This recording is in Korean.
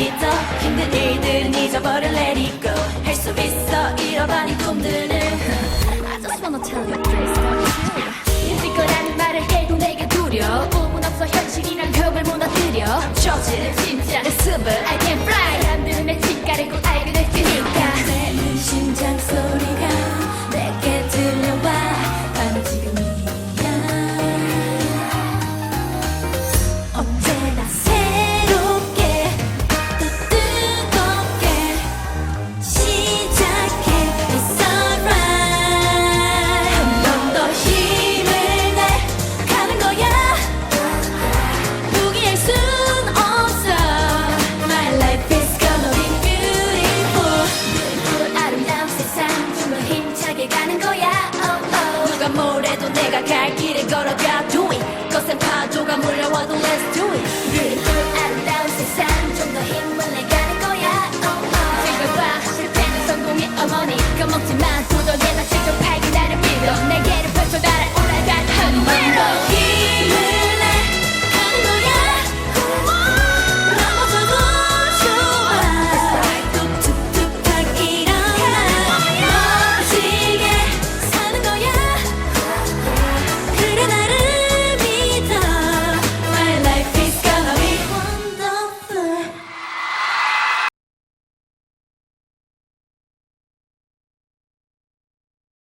잊어 힘든 일들은 잊어버려 let it go. 할 수 있어 잃어버린 꿈들을. I just wanna tell 믿을 거라는 말을 해도 내가 두려움은 없어 현실이란 벽을 무너뜨려. 저지른 진짜 모습을 I can fly. 사람들은 내 집가를 꼭